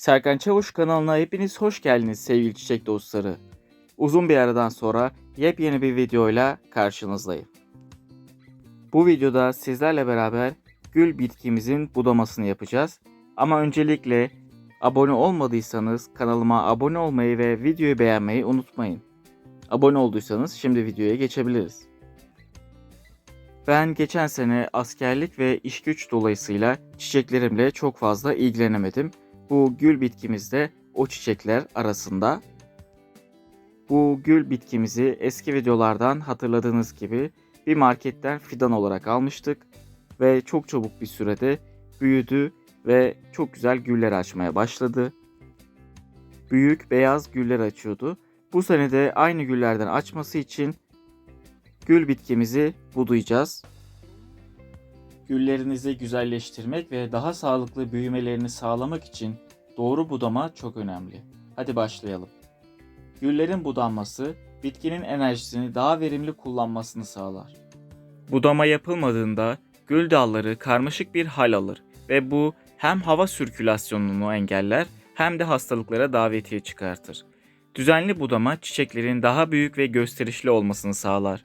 Serkan Çavuş kanalına hepiniz hoş geldiniz sevgili çiçek dostları. Uzun bir aradan sonra yepyeni bir videoyla karşınızdayım. Bu videoda sizlerle beraber gül bitkimizin budamasını yapacağız. Ama öncelikle abone olmadıysanız kanalıma abone olmayı ve videoyu beğenmeyi unutmayın. Abone olduysanız şimdi videoya geçebiliriz. Ben geçen sene askerlik ve iş güç dolayısıyla çiçeklerimle çok fazla ilgilenemedim. Bu gül bitkimiz de o çiçekler arasında. Bu gül bitkimizi eski videolardan hatırladığınız gibi bir marketten fidan olarak almıştık ve çok çabuk bir sürede büyüdü ve çok güzel güller açmaya başladı. Büyük beyaz güller açıyordu. Bu sene de aynı güllerden açması için gül bitkimizi budayacağız. Güllerinizi güzelleştirmek ve daha sağlıklı büyümelerini sağlamak için doğru budama çok önemli. Hadi başlayalım. Güllerin budanması bitkinin enerjisini daha verimli kullanmasını sağlar. Budama yapılmadığında gül dalları karmaşık bir hal alır ve bu hem hava sirkülasyonunu engeller hem de hastalıklara davetiye çıkartır. Düzenli budama çiçeklerin daha büyük ve gösterişli olmasını sağlar.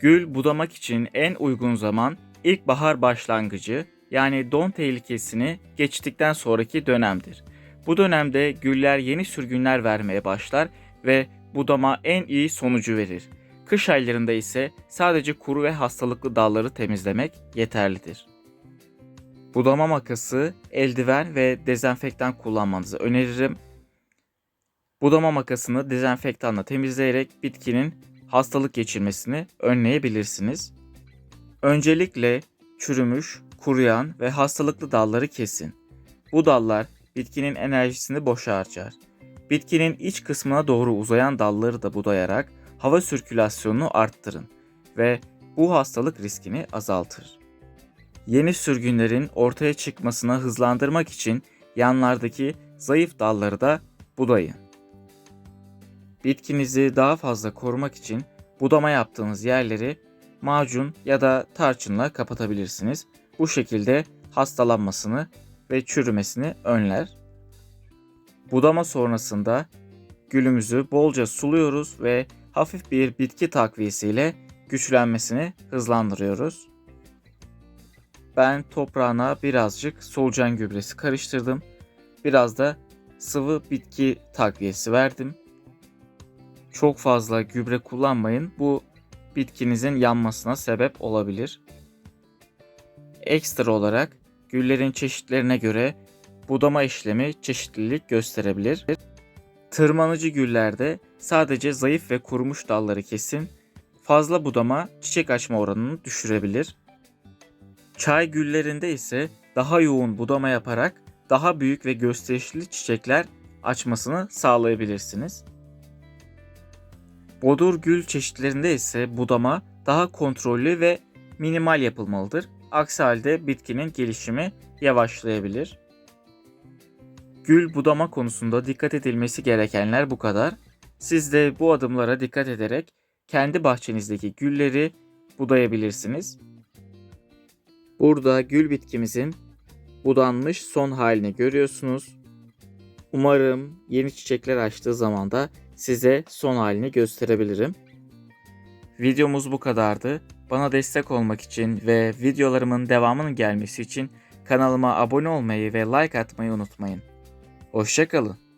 Gül budamak için en uygun zaman ilkbahar başlangıcı yani don tehlikesini geçtikten sonraki dönemdir. Bu dönemde güller yeni sürgünler vermeye başlar ve budama en iyi sonucu verir. Kış aylarında ise sadece kuru ve hastalıklı dalları temizlemek yeterlidir. Budama makası, eldiven ve dezenfektan kullanmanızı öneririm. Budama makasını dezenfektanla temizleyerek bitkinin hastalık geçirmesini önleyebilirsiniz. Öncelikle çürümüş, kuruyan ve hastalıklı dalları kesin. Bu dallar bitkinin enerjisini boşa harcar. Bitkinin iç kısmına doğru uzayan dalları da budayarak hava sirkülasyonunu arttırın ve bu hastalık riskini azaltır. Yeni sürgünlerin ortaya çıkmasına hızlandırmak için yanlardaki zayıf dalları da budayın. Bitkinizi daha fazla korumak için budama yaptığınız yerleri macun ya da tarçınla kapatabilirsiniz. Bu şekilde hastalanmasını ve çürümesini önler. Budama sonrasında gülümüzü bolca suluyoruz ve hafif bir bitki takviyesiyle güçlenmesini hızlandırıyoruz. Ben toprağına birazcık solucan gübresi karıştırdım. Biraz da sıvı bitki takviyesi verdim. Çok fazla gübre kullanmayın. Bu bitkinizin yanmasına sebep olabilir. Ekstra olarak güllerin çeşitlerine göre budama işlemi çeşitlilik gösterebilir. Tırmanıcı güllerde sadece zayıf ve kurumuş dalları kesin. Fazla budama çiçek açma oranını düşürebilir. Çay güllerinde ise daha yoğun budama yaparak daha büyük ve gösterişli çiçekler açmasını sağlayabilirsiniz. Bodur gül çeşitlerinde ise budama daha kontrollü ve minimal yapılmalıdır. Aksi halde bitkinin gelişimi yavaşlayabilir. Gül budama konusunda dikkat edilmesi gerekenler bu kadar. Siz de bu adımlara dikkat ederek kendi bahçenizdeki gülleri budayabilirsiniz. Burada gül bitkimizin budanmış son halini görüyorsunuz. Umarım yeni çiçekler açtığı zaman da size son halini gösterebilirim. Videomuz bu kadardı. Bana destek olmak için ve videolarımın devamının gelmesi için kanalıma abone olmayı ve like atmayı unutmayın. Hoşçakalın.